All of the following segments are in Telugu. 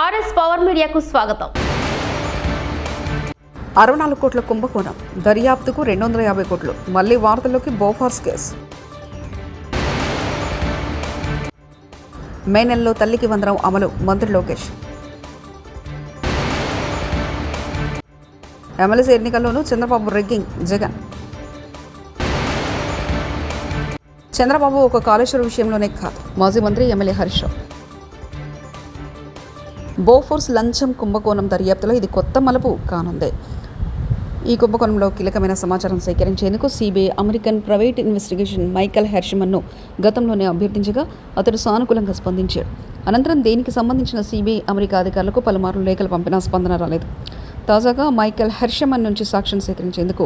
ఆర్ఎస్ పవర్ మీడియాకు స్వాగతం. అరవై నాలుగు కోట్ల కుంభకోణం దర్యాప్తుకు రెండు వందల యాభై కోట్లు మళ్ళీ వార్తల్లోకి బోఫార్స్ కేసు. మే నెలలో తల్లికి వందనం అమలు మంత్రి లోకేష్. ఎమ్మెల్సీ ఎన్నికల్లోనూ చంద్రబాబు రెగ్గింగ్ జగన్. చంద్రబాబు ఒక కాళేశ్వర విషయంలోనే కాదు మాజీ మంత్రి ఎమ్మెల్యే హరీష్ రావు. బోఫోర్స్ లంచం కుంభకోణం దర్యాప్తులో ఇది కొత్త మలుపు కానుంది. ఈ కుంభకోణంలో కీలకమైన సమాచారం సేకరించేందుకు CBI American private investigation Michael హెర్షమన్ను గతంలోనే అభ్యర్థించగా అతడు సానుకూలంగా స్పందించాడు. అనంతరం దీనికి సంబంధించిన సిబిఐ అమెరికా అధికారులకు పలుమార్లు లేఖలు పంపినా స్పందన రాలేదు. తాజాగా మైకెల్ హెర్షమన్ నుంచి సాక్ష్యం సేకరించేందుకు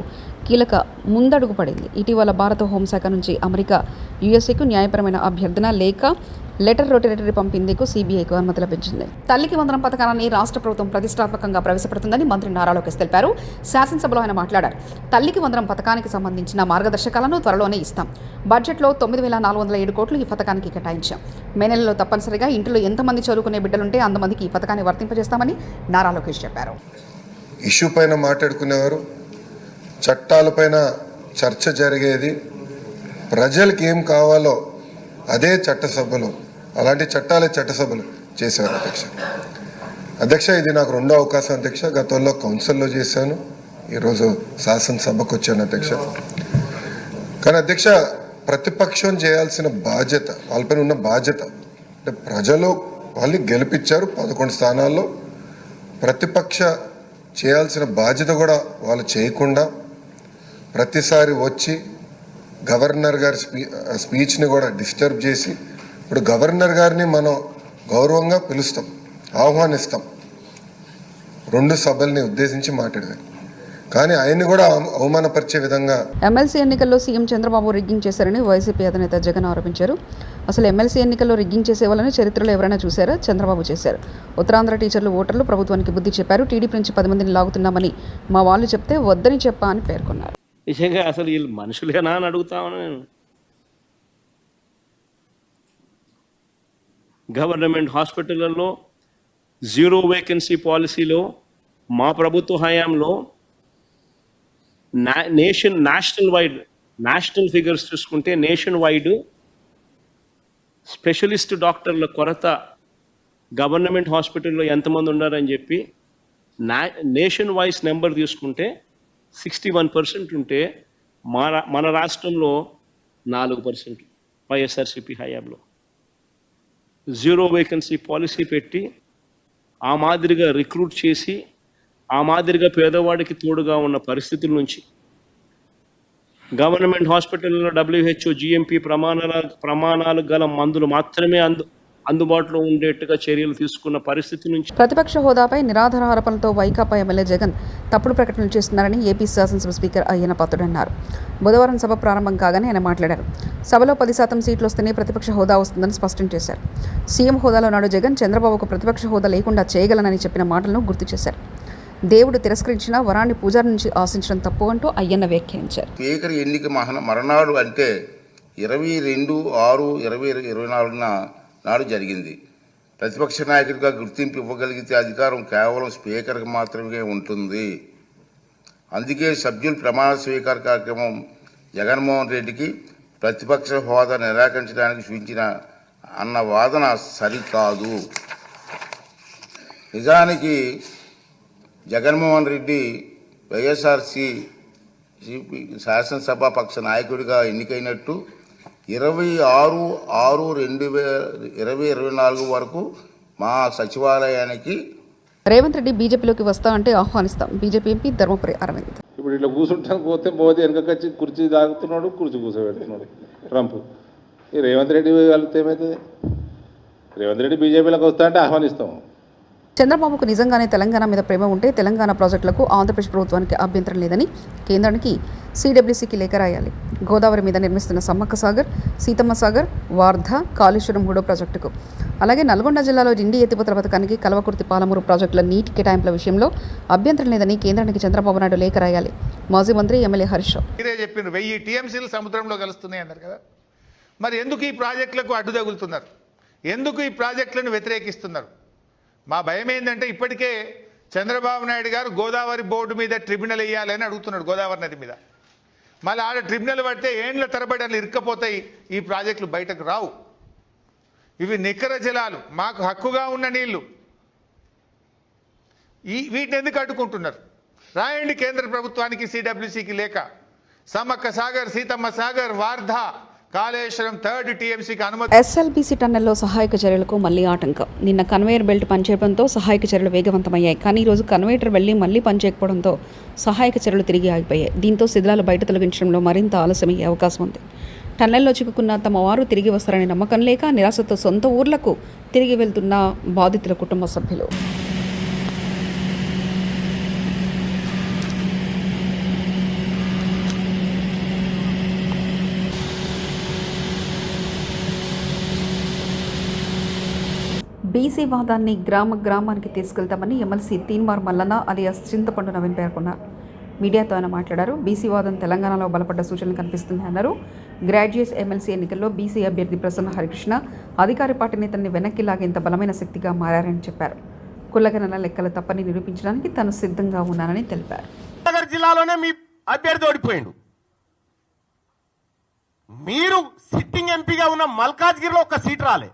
కీలక ముందడుగు పడింది. ఇటీవల భారత హోంశాఖ నుంచి అమెరికా యుఎస్ఏకు న్యాయపరమైన అభ్యర్థన లేక లెటర్ రొటరేటరీ పంపిందేకు సిబిఐకు అనుమతి లభించింది. తల్లికి వందనం పథకాన్ని రాష్ట్ర ప్రభుత్వం ప్రతిష్టాత్మకంగా ప్రవేశపెడుతుందని మంత్రి నారా లోకేష్ తెలిపారు. శాసనసభలో ఆయన మాట్లాడారు. తల్లికి వందనం పథకానికి సంబంధించిన మార్గదర్శకాలను త్వరలోనే ఇస్తాం. బడ్జెట్లో తొమ్మిది వేల నాలుగు వందల ఏడు కోట్లు ఈ పథకానికి కేటాయించాం. మే నెలలో తప్పనిసరిగా ఇంట్లో ఎంతమంది చదువుకునే బిడ్డలుంటే అంతమందికి ఈ పథకాన్ని వర్తింపజేస్తామని నారా లోకేష్ చెప్పారు. ఇష్యూ పైన మాట్లాడుకునేవారు చట్టాలపైన చర్చ జరిగేది. ప్రజలకి ఏం కావాలో అదే చట్టసభలు అలాంటి చట్టాలే చట్టసభలు చేశారు అధ్యక్ష. అధ్యక్ష ఇది నాకు రెండో అవకాశం అధ్యక్ష. గతంలో కౌన్సిల్లో చేశాను. ఈరోజు శాసనసభకు వచ్చాను అధ్యక్ష. కానీ అధ్యక్ష ప్రతిపక్షం చేయాల్సిన బాధ్యత వాళ్ళపైన ఉన్న బాధ్యత అంటే ప్రజలు వాళ్ళు గెలిపించారు పదకొండు స్థానాల్లో. ప్రతిపక్ష చేయాల్సిన బాధ్యత కూడా వాళ్ళు చేయకుండా ప్రతిసారి వచ్చి గవర్నర్ గారి స్పీ స్పీచ్ని కూడా డిస్టర్బ్ చేసి ఇప్పుడు గవర్నర్ గారిని మనం గౌరవంగా పిలుస్తాం ఆహ్వానిస్తాం. రెండు సభల్ని ఉద్దేశించి మాట్లాడారు కానీ ఆయన్ని కూడా అవ- అవమానపరిచే విధంగా ఎమ్మెల్సీ ఎన్నికల్లో సీఎం చంద్రబాబు రిగ్గింగ్ చేశారని వైసీపీ అధినేత జగన్ ఆరోపించారు. అసలు ఎమ్మెల్సీ ఎన్నికల్లో రిగ్గింగ్ చేసేవాళ్ళని చరిత్రలో ఎవరైనా చూశారా? చంద్రబాబు చేశారు. ఉత్తరాంధ్ర టీచర్లు ఓటర్లు ప్రభుత్వానికి బుద్ధి చెప్పారు. టీడీపీ నుంచి పది మందిని లాగుతున్నామని మా వాళ్ళు చెప్తే వద్దని చెప్పా అని పేర్కొన్నారు. నిజంగా అసలు వీళ్ళు మనుషులేనా అని అడుగుతాను నేను. గవర్నమెంట్ హాస్పిటళ్ళల్లో జీరో వేకెన్సీ పాలసీలో మా ప్రభుత్వ హయాంలో nation national wide national figures చూసుకుంటే నేషన్ వైడ్ స్పెషలిస్ట్ డాక్టర్ల కొరత గవర్నమెంట్ హాస్పిటల్లో ఎంతమంది ఉన్నారని చెప్పి నేషన్ వైస్ నెంబర్ తీసుకుంటే సిక్స్టీ వన్ పర్సెంట్ ఉంటే మన మన రాష్ట్రంలో నాలుగు పర్సెంట్ వైఎస్ఆర్సిపి హయాంలో. జీరో వేకెన్సీ పాలసీ పెట్టి ఆ మాదిరిగా రిక్రూట్ చేసి ఆ మాదిరిగా పేదవాడికి తోడుగా ఉన్న పరిస్థితుల నుంచి గవర్నమెంట్ హాస్పిటల్లో డబ్ల్యూహెచ్ఓ జిఎంపి ప్రమాణాల ప్రమాణాలు గల మందులు మాత్రమే అందు అందుబాటులో ఉండేట్టుగా చర్యలు తీసుకున్న పరిస్థితి నుంచి ప్రతిపక్ష హోదాపై నిరాధార ఆరోపణలతో వైకాపా ఎమ్మెల్యే జగన్ తప్పుడు ప్రకటనలు చేస్తున్నారని ఏపీ శాసనసభ స్పీకర్ అయ్యన పాత్రుడన్నారు బుధవారం సభ ప్రారంభం కాగానే ఆయన మాట్లాడారు. సభలో పది శాతం సీట్లు వస్తేనే ప్రతిపక్ష హోదా వస్తుందని స్పష్టం చేశారు. సీఎం హోదాలో నాడు జగన్ చంద్రబాబుకు ప్రతిపక్ష హోదా లేకుండా చేయగలనని చెప్పిన మాటలను గుర్తు చేశారు. దేవుడు తిరస్కరించిన వరాన్ని పూజారి నుంచి ఆశించడం తప్పు అంటూ అయ్యన్న వ్యాఖ్యానించారు. స్పీకర్ ఎన్నిక మహన మరణాడు అంటే ఇరవై రెండు ఆరు ఇరవై ఇరవై నాలుగున నాడు జరిగింది. ప్రతిపక్ష నాయకుడిగా గుర్తింపు ఇవ్వగలిగితే అధికారం కేవలం స్పీకర్కి మాత్రమే ఉంటుంది. అందుకే సభ్యులు ప్రమాణ స్వీకార కార్యక్రమం జగన్మోహన్ రెడ్డికి ప్రతిపక్ష హోదా నిరాకరించడానికి సూచించిన అన్న వాదన సరికాదు. నిజానికి జగన్మోహన్ రెడ్డి వైఎస్ఆర్సి శాసనసభ పక్ష నాయకుడిగా ఎన్నికైనట్టు ఇరవై ఆరు ఆరు రెండు వే ఇరవై ఇరవై నాలుగు వరకు మా సచివాలయానికి రేవంత్ రెడ్డి బీజేపీలోకి వస్తా అంటే ఆహ్వానిస్తాం. BJP MP Dharmapuri Arvind. ఇప్పుడు ఇట్లా కూర్చుంటాను పోతే పోతే వెనకకొచ్చి కుర్చీ తాగుతున్నాడు కుర్చీ కూర్చోబెడుతున్నాడు. ట్రంప్. ఈ రేవంత్ రెడ్డి వెళ్తే ఏమవుతుంది రేవంత్ రెడ్డి బీజేపీలోకి వస్తా అంటే ఆహ్వానిస్తాం. చంద్రబాబుకు నిజంగానే తెలంగాణ మీద ప్రేమ ఉంటే తెలంగాణ ప్రాజెక్టులకు ఆంధ్రప్రదేశ్ ప్రభుత్వానికి అభ్యంతరం లేదని కేంద్రానికి సిడబ్ల్యూసీకి లేఖ రాయాలి. గోదావరి మీద నిర్మిస్తున్న సమ్మక్క సాగర్ సీతమ్మ సాగర్ వార్ధ కాళేశ్వరం మూడో ప్రాజెక్టుకు. అలాగే నల్గొండ జిల్లాలో జిండి ఎత్తిపోతల పథకానికి కలవకుర్తి పాలమూరు ప్రాజెక్టుల నీటి కేటాయింపుల విషయంలో అభ్యంతరం లేదని కేంద్రానికి చంద్రబాబు నాయుడు లేఖ రాయాలి. మాజీ మంత్రి ఎమ్మెల్యే హరీష్ రావు. చెప్పిన వెయ్యి టీఎంసీలు సముద్రంలో కలుస్తున్నాయి అన్నారు కదా. మరి ఎందుకు ఈ ప్రాజెక్టులకు అడ్డు తగులుతున్నారు ఎందుకు ఈ ప్రాజెక్టులను వ్యతిరేకిస్తున్నారు? మా భయం ఏంటంటే ఇప్పటికే చంద్రబాబు నాయుడు గారు గోదావరి బోర్డు మీద ట్రిబ్యునల్ వేయాలని అడుగుతున్నాడు గోదావరి నది మీద. మళ్ళీ ఆడ ట్రిబ్యునల్ పడితే ఏండ్ల తరబడి అలా ఇరుక్కపోతాయి ఈ ప్రాజెక్టులు బయటకు రావు. ఇవి నికర జలాలు మాకు హక్కుగా ఉన్న నీళ్ళు. ఈ వీటిని ఎందుకు అడ్డుకుంటున్నారు? రాయండి కేంద్ర ప్రభుత్వానికి సిడబ్ల్యూసికి లేక. సమ్మక్క సాగర్ సీతమ్మ సాగర్ వార్ధా. కాళేశ్వరం థర్డ్ టీఎంసీకి అనుమతి. ఎస్ఎల్బీసీ టన్నెల్లో సహాయక చర్యలకు మళ్ళీ ఆటంకం. నిన్న కన్వేయర్ బెల్ట్ పనిచేయడంతో సహాయక చర్యలు వేగవంతమయ్యాయి. కానీ ఈ రోజు కన్వేటర్ వెళ్ళి మళ్ళీ పనిచేయకపోవడంతో సహాయక చర్యలు తిరిగి ఆగిపోయాయి. దీంతో శిథిలాలు బయట తొలగించడంలో మరింత ఆలస్యమయ్యే అవకాశం ఉంది. టన్నెల్లో చిక్కుకున్న తమ వారు తిరిగి వస్తారనే నమ్మకం లేక నిరాశతో సొంత ఊర్లకు తిరిగి వెళ్తున్న బాధితుల కుటుంబ సభ్యులు. బీసీ వాదాన్ని గ్రామ గ్రామానికి తీసుకెళ్తామని ఎమ్మెల్సీ తీన్మార్ మల్లన్న అలియాస్ చింతపండు నవీన్ పేర్కొన్నారు మీడియాతో ఆయన మాట్లాడారు. బీసీ వాదం తెలంగాణలో బలపడ్డ సూచనలు కనిపిస్తున్నాయి అన్నారు. గ్రాడ్యుయేట్ ఎమ్మెల్సీ ఎన్నికల్లో బీసీ అభ్యర్థి ప్రసన్న హరికృష్ణ అధికార పార్టీ నేతల్ని వెనక్కి లాగేంత బలమైన శక్తిగా మారారని చెప్పారు. కుల్లగనల లెక్కలు తప్పని నిరూపించడానికి తాను సిద్ధంగా ఉన్నానని తెలిపారు. నగర్ జిల్లాలోనే మీ అభ్యర్థి ఓడిపోయిండు. మీరు సిట్టింగ్ ఎంపీగా ఉన్న మల్కాజ్గిరిలో ఒక సీట్ రాలే.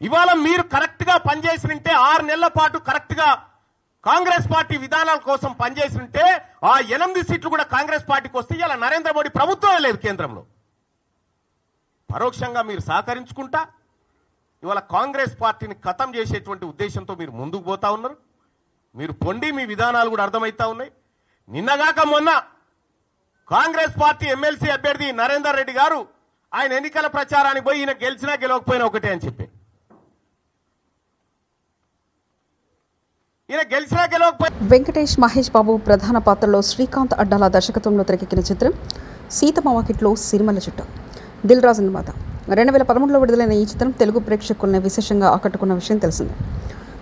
ఇవాళ మీరు కరెక్ట్గా పనిచేసినంటే ఆరు నెలల పాటు కరెక్ట్గా కాంగ్రెస్ పార్టీ విధానాల కోసం పనిచేసినంటే ఆ ఎనిమిది సీట్లు కూడా కాంగ్రెస్ పార్టీకి వస్తే ఇలా నరేంద్ర మోడీ ప్రభుత్వమే లేదు కేంద్రంలో. పరోక్షంగా మీరు సహకరించుకుంటా ఇవాళ కాంగ్రెస్ పార్టీని ఖతం చేసేటువంటి ఉద్దేశంతో మీరు ముందుకు పోతా ఉన్నారు. మీరు పొండి మీ విధానాలు కూడా అర్థమవుతా ఉన్నాయి. నిన్నగాక మొన్న కాంగ్రెస్ పార్టీ ఎమ్మెల్సీ అభ్యర్థి నరేందర్ రెడ్డి గారు ఆయన ఎన్నికల ప్రచారానికి పోయి ఈయన గెలిచినా గెలవకపోయినా ఒకటే అని చెప్పి ఈయన గెలిచినా గెలవకపోయినా వెంకటేష్ మహేష్ బాబు ప్రధాన పాత్రలో శ్రీకాంత్ అడ్డాల దర్శకత్వంలో తెరకెక్కిన చిత్రం సీతమ్మ వాకిట్లో సిరిమల చుట్టం. దిల్ రాజు నిర్మాత. రెండు వేల పదమూడులో విడుదలైన ఈ చిత్రం తెలుగు ప్రేక్షకుల్ని విశేషంగా ఆకట్టుకున్న విషయం తెలిసిందే.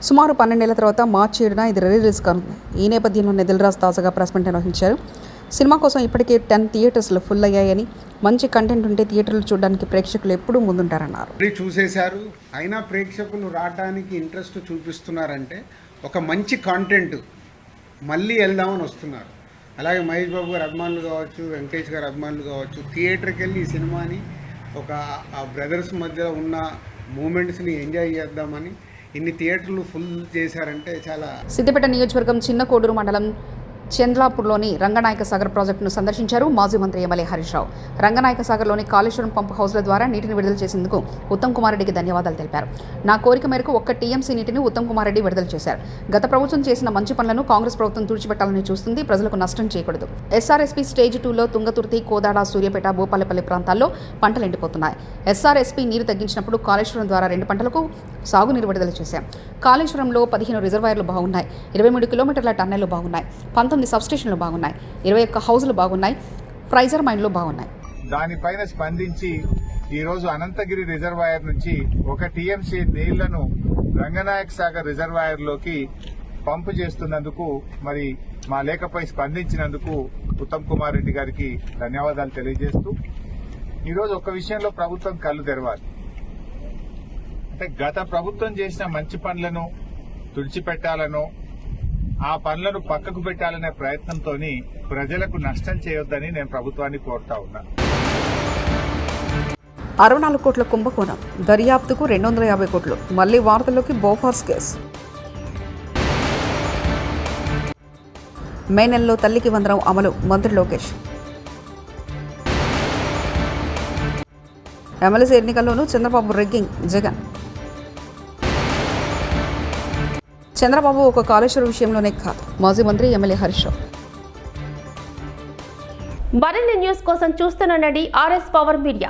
సుమారు పన్నెండేళ్ళ తర్వాత మార్చి ఏడున ఇది రిలీజ్ కానుంది. ఈ నేపథ్యంలోనే దిల్ రాజు తాజాగా ప్రెస్ మీట్ నిర్వహించారు. సినిమా కోసం ఇప్పటికే టెన్ థియేటర్స్లో ఫుల్ అయ్యాయని మంచి కంటెంట్ ఉంటే థియేటర్లు చూడడానికి ప్రేక్షకులు ఎప్పుడూ ముందుంటారన్నారు. చూసేశారు. అయినా ప్రేక్షకులు రావడానికి ఇంట్రెస్ట్ చూపిస్తున్నారంటే ఒక మంచి కాంటెంట్ మళ్ళీ వెళ్దామని వస్తున్నారు. అలాగే మహేష్ బాబు గారు అభిమానులు కావచ్చు వెంకటేష్ గారు అభిమానులు కావచ్చు థియేటర్కి వెళ్ళి ఈ సినిమాని ఒక ఆ బ్రదర్స్ మధ్య ఉన్న మూమెంట్స్ని ఎంజాయ్ చేద్దామని ఇన్ని థియేటర్లు ఫుల్ చేశారంటే చాలా సిద్దిపేట నియోజకవర్గం చిన్న కోడూరు మండలం చంద్లాపూర్లోని రంగనాయక సాగర్ ప్రాజెక్టును సందర్శించారు మాజీ మంత్రి ఎమ్మెల్యే హరీష్ రావు. రంగనాయక సాగర్లోని కాళేశ్వరం పంప్ హౌస్ల ద్వారా నీటిని విడుదల చేసేందుకు ఉత్తమ్ కుమార్ రెడ్డికి ధన్యవాదాలు తెలిపారు. నా కోరిక మేరకు ఒక్క టీఎంసీ నీటిని ఉత్తమ్ కుమార్ రెడ్డి విడుదల చేశారు. గత ప్రభుత్వం చేసిన మంచి పనులను కాంగ్రెస్ ప్రభుత్వం తుడిచిపెట్టాలని చూస్తుంది. ప్రజలకు నష్టం చేయకూడదు ఎస్ఆర్ఎస్పీ స్టేజ్ టూలో తుంగతుర్తి కోదాడ సూర్యాపేట భూపాలపల్లి ప్రాంతాల్లో పంటలు ఎండిపోతున్నాయి. ఎస్ఆర్ఎస్పీ నీరు తగ్గించినప్పుడు కాళేశ్వరం ద్వారా రెండు పంటలకు సాగునీరు విడుదల చేశాం. కాళేశ్వరంలో పదిహేను రిజర్వాయర్లు బాగున్నాయి. ఇరవై మూడు కిలోమీటర్ల టన్నెలు బాగున్నాయి. పంతొమ్మిది సబ్స్టేషన్లు బాగున్నాయి. ఇరవై ఒక్క హౌస్లు బాగున్నాయి. ఫ్రైజర్ మైండ్లు బాగున్నాయి. దానిపైన స్పందించి ఈ రోజు అనంతగిరి రిజర్వాయర్ నుంచి ఒక టీఎంసీ నీళ్ళను రంగనాయక్ సాగర్ రిజర్వాయర్లోకి పంపు చేస్తున్నందుకు మరి మా లేఖపై స్పందించినందుకు ఉత్తమ్ కుమార్ రెడ్డి గారికి ధన్యవాదాలు తెలియజేస్తూ ఈరోజు ఒక విషయంలో ప్రభుత్వం కళ్ళు తెరవాలి. అంటే గత ప్రభుత్వం చేసిన మంచి పనులను తుడిచిపెట్టాలనో ఆ పనులను పక్కకు పెట్టాలనే ప్రయత్నంతో ప్రజలకు నష్టం చేయొద్దని నేను ప్రభుత్వాన్ని కోరుతా ఉన్నా. అరవై నాలుగు కోట్ల కుంభకోణం. దర్యాప్తుకు రెండు వందల యాభై కోట్లు. మళ్ళీ వార్తల్లోకి బోఫార్స్ కేసు. మే నెలలో తల్లికి వందనం అమలు. మంత్రి లోకేష్. ఎమ్మెల్సీ ఎన్నికల్లోనూ చంద్రబాబు రెగ్గింగ్. జగన్. చంద్రబాబు ఒక కాళేశ్వరం విషయంలోనే కాదు. మాజీ మంత్రి ఎమ్మెల్యే హరీష్ రావు. మరిన్ని న్యూస్ కోసం చూస్తూనండి ఆర్ఎస్ పవర్ మీడియా.